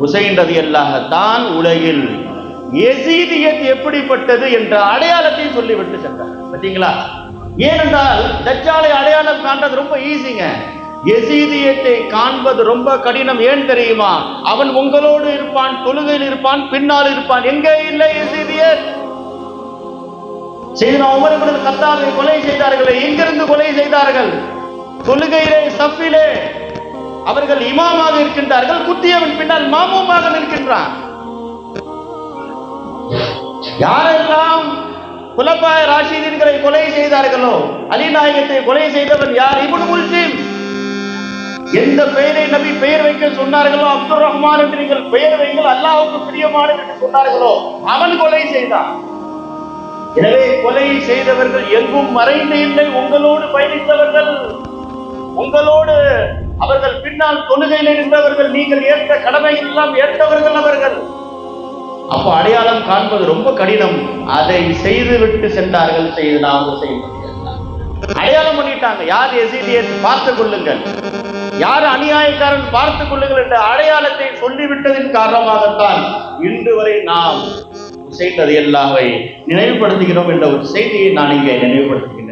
ஹுசைன் ரதி தான் உலகில் எசீதியத் எப்படிப்பட்டது என்ற அடையாளத்தையும் சொல்லிவிட்டு சென்றார். பார்த்தீங்களா? ஏனென்றால் தச்சாலை அடையாளம் காண்றது ரொம்ப ஈஸிங்க எசீதியத்தை காண்பது ரொம்ப கடினம். ஏன் தெரியுமா? அவன் உங்களோடு இருப்பான் தொழுகையில் இருப்பான் பின்னால் இருப்பான். எங்கே இல்லை எசீதியர்? செய்தனா உமர் இப்னு கத்தாவை கொலை செய்தார்களே எங்கிருந்து கொலை செய்தார்கள். தொழுகையிலே சஃபிலே அவர்கள் இமாமாக இருக்கின்றார்கள் குத்தியவன் பின்னால் மாமுமாக நிற்கின்றான். யாரெல்லாம் குலப்பாய ராஷிதீன்களை கொலை செய்தார்களோ அலிநாயகத்தை கொலை செய்தவன் யார்? இப்னு முல்சிம். எந்த பெயரை நபி பெயர் வைக்க சொன்னார்களோ அப்துல் ரஹ்மான் என்று நீங்கள் பெயர் வைங்கள் அல்லாவுக்கு பிரியமானது என்று சொன்னார்களோ அவன் கொலை செய்தான். எனவே கொலை செய்தவர்கள் எங்கும் மறைந்து இல்லை. உங்களோடு பயணித்தவர்கள் உங்களோடு பின்னால் தொழுகையில் இருந்தவர்கள் நீங்கள் ஏற்ற கடமை எல்லாம் ஏற்றவர்கள் அவர்கள். அப்போ அடையாளம் காண்பது ரொம்ப கடினம். அதை செய்து விட்டு சென்றார்கள் செய்து நாங்கள் செய்து அடையாளம் பண்ணிட்டாங்க. யார் எசீதியை பார்த்துக் கொள்ளுங்கள். யார் அநியாயக்காரன் பார்த்துக் கொள்ளுங்கள் என்ற அடையாளத்தை சொல்லிவிட்டதின் காரணமாகத்தான் இன்று வரை நாம் செய்தது எல்லாவை நினைவுபடுத்துகிறோம் என்ற ஒரு செய்தியை நான் இங்கே நினைவுபடுத்துகிறேன்.